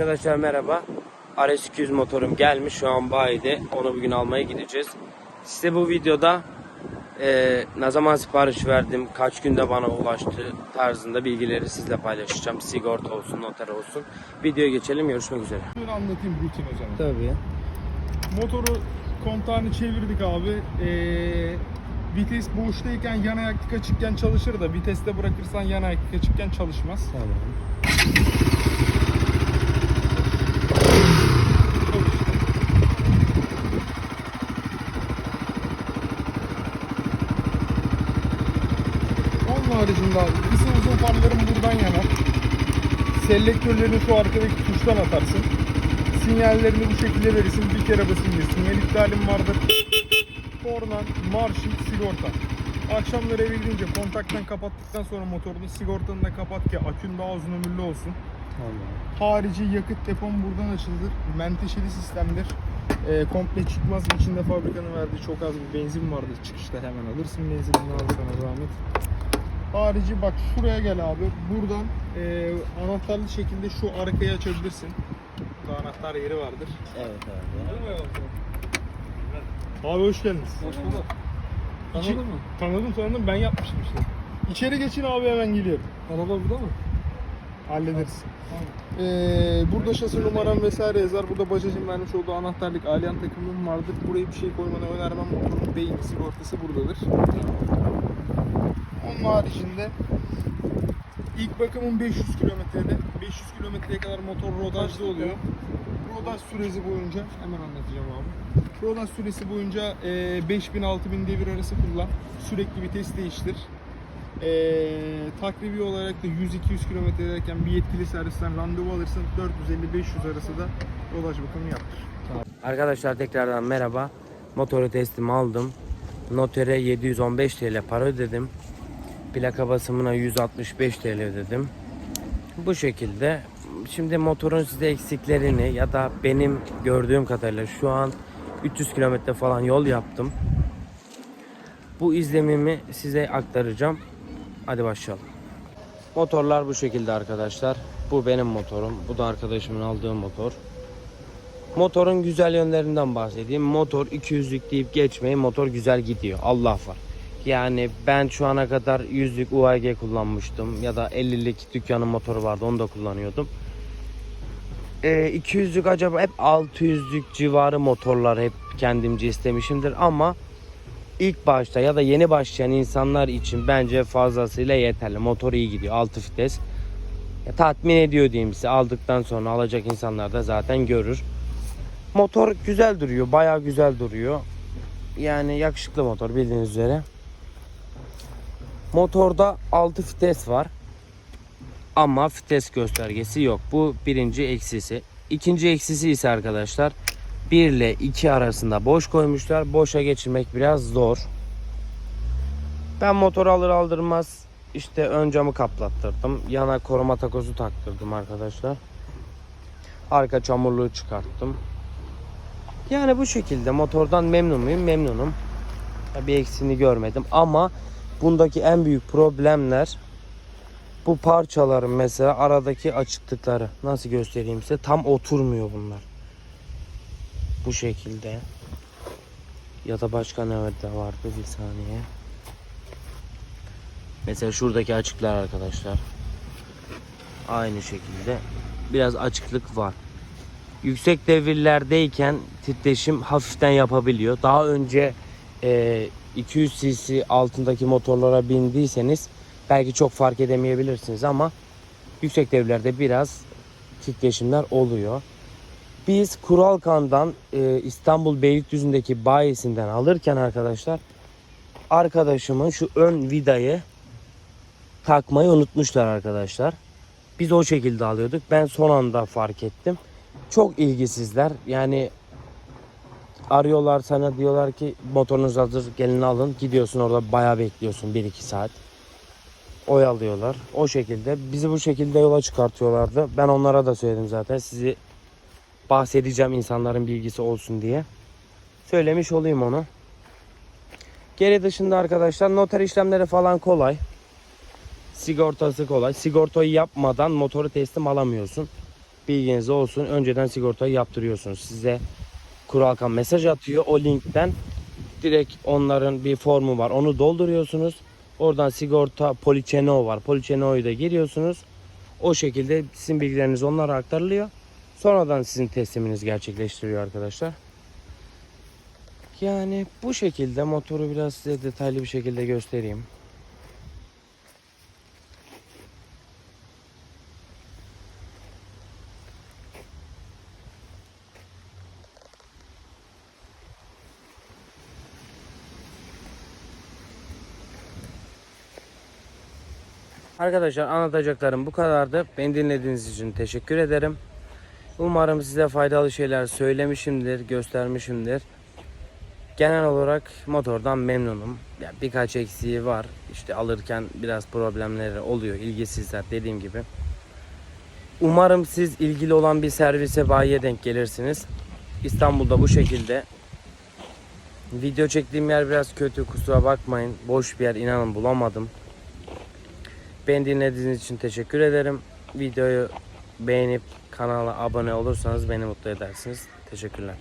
Arkadaşlar merhaba. RS200 motorum gelmiş şu an bayide. Onu bugün almaya gideceğiz. Size bu videoda e, ne zaman sipariş verdim, kaç günde bana ulaştı tarzında bilgileri sizle paylaşacağım. Sigorta olsun, noter olsun. Videoya geçelim, görüşmek üzere. Şöyle anlatayım rutin zaman. Tabii. Motoru kontağını çevirdik abi. Ee, vites boştayken yan ayak açıkken çalışır da viteste bırakırsan yan ayak açıkken çalışmaz. Tamam. Haricinde abi kısa uzun farların buradan yanar. Selektörlerini şu arkadaki tuştan atarsın. Sinyallerini bu şekilde verirsin. Bir kere basınca sinyal iptalim vardır. Kornan, marşın, sigorta. Akşamları eve gidince kontaktan kapattıktan sonra motorunu sigortanı da kapat ki akün daha uzun ömürlü olsun. Tamam. Harici yakıt depom buradan açılır. Menteşeli sistemdir. Ee, komple çıkmaz. İçinde fabrikanın verdiği çok az bir benzin vardı. Çıkışta hemen alırsın benzinini al sana zahmet. Harici bak şuraya gel abi. Buradan e, anahtarlı şekilde şu arkayı açabilirsin. Burada anahtar yeri vardır. Evet abi. Abi hoş geldiniz. Hoş bulduk. Tanıdın mı? Tanıdım tanıdım ben yapmışım işte. İçeri geçin abi hemen geliyorum. Araba burada mı? Hallederiz. Tamam. Ee, burada şasi numaram vesaire yazar. Burada Bajaj'ın vermiş olduğu anahtarlık, alyan takımım vardır. Buraya bir şey koymanı önermem. Motorun beyin sigortası buradadır. Onun haricinde ilk bakımın 500 kilometrede. 500 kilometreye kadar motor rodajda oluyor. Rodaj süresi boyunca hemen anlatacağım abi. Rodaj süresi boyunca e, 5000-6000 devir arası kullan. Sürekli vites değiştir. E, takribi olarak da 100-200 kilometreyken bir yetkili servisten randevu alırsın. 450-500 arası da rodaj bakımı yaptır. Arkadaşlar tekrardan merhaba. Motoru teslim aldım. Notere 715 TL para ödedim. Plaka basımına 165 TL ödedim. Bu şekilde. Şimdi motorun size eksiklerini ya da benim gördüğüm kadarıyla şu an 300 kilometre falan yol yaptım. Bu izlemimi size aktaracağım. Hadi başlayalım. Motorlar bu şekilde arkadaşlar. Bu benim motorum. Bu da arkadaşımın aldığı motor. Motorun güzel yönlerinden bahsedeyim. Motor 200'lük deyip geçmeyin. Motor güzel gidiyor. Allah var. Yani ben şu ana kadar 100'lük UAG kullanmıştım. Ya da 50'lik dükkanın motoru vardı. Onu da kullanıyordum. Ee, 200'lük acaba hep 600'lük civarı motorlar hep kendimce istemişimdir. Ama ilk başta ya da yeni başlayan insanlar için bence fazlasıyla yeterli. Motor iyi gidiyor. 6 vites. Ya, tatmin ediyor diyeyim size. Aldıktan sonra alacak insanlar da zaten görür. Motor güzel duruyor. Bayağı güzel duruyor. Yani yakışıklı motor bildiğiniz üzere. Motorda 6 vites var. Ama vites göstergesi yok. Bu birinci eksisi. İkinci eksisi ise arkadaşlar 1 ile 2 arasında boş koymuşlar. Boşa geçirmek biraz zor. Ben motor alır aldırmaz işte ön camı kaplattırdım. Yana koruma takozu taktırdım arkadaşlar. Arka çamurluğu çıkarttım. Yani bu şekilde motordan memnun muyum? Memnunum. Bir eksiğini görmedim ama bundaki en büyük problemler bu parçaların mesela aradaki açıklıkları nasıl göstereyim size tam oturmuyor bunlar. Bu şekilde. Ya da başka ne vardı bir saniye. Mesela şuradaki açıklar arkadaşlar. Aynı şekilde biraz açıklık var yüksek devirlerdeyken titreşim hafiften yapabiliyor. Daha önce e, 200 cc altındaki motorlara bindiyseniz belki çok fark edemeyebilirsiniz ama yüksek devirlerde biraz titreşimler oluyor. Biz Kuralkan'dan e, İstanbul Beylikdüzü'ndeki bayisinden alırken arkadaşlar arkadaşımın şu ön vidayı takmayı unutmuşlar arkadaşlar. Biz o şekilde alıyorduk. Ben son anda fark ettim çok ilgisizler. Yani arıyorlar sana diyorlar ki motorunuz hazır gelin alın. Gidiyorsun orada bayağı bekliyorsun 1-2 saat. Oyalıyorlar. O şekilde bizi bu şekilde yola çıkartıyorlardı. Ben onlara da söyledim zaten. Sizi bahsedeceğim insanların bilgisi olsun diye. Söylemiş olayım onu. Geri dışında arkadaşlar noter işlemleri falan kolay. Sigortası kolay. Sigortayı yapmadan motoru teslim alamıyorsun. Bilginiz olsun. Önceden sigortayı yaptırıyorsunuz. Size Kuralkan mesaj atıyor. O linkten direkt onların bir formu var. Onu dolduruyorsunuz. Oradan sigorta Poliçeno var. Poliçeno'yu da giriyorsunuz. O şekilde sizin bilgileriniz onlara aktarılıyor. Sonradan sizin tesliminiz gerçekleştiriyor arkadaşlar. Yani bu şekilde motoru biraz size detaylı bir şekilde göstereyim. Arkadaşlar anlatacaklarım bu kadardı. Beni dinlediğiniz için teşekkür ederim. Umarım size faydalı şeyler söylemişimdir, göstermişimdir. Genel olarak motordan memnunum. Ya birkaç eksiği var. İşte alırken biraz problemleri oluyor. İlgisizler dediğim gibi. Umarım siz ilgili olan bir servise bayiye denk gelirsiniz. İstanbul'da bu şekilde. Video çektiğim yer biraz kötü kusura bakmayın. Boş bir yer inanın bulamadım. Beni dinlediğiniz için teşekkür ederim. Videoyu beğenip kanala abone olursanız beni mutlu edersiniz. Teşekkürler.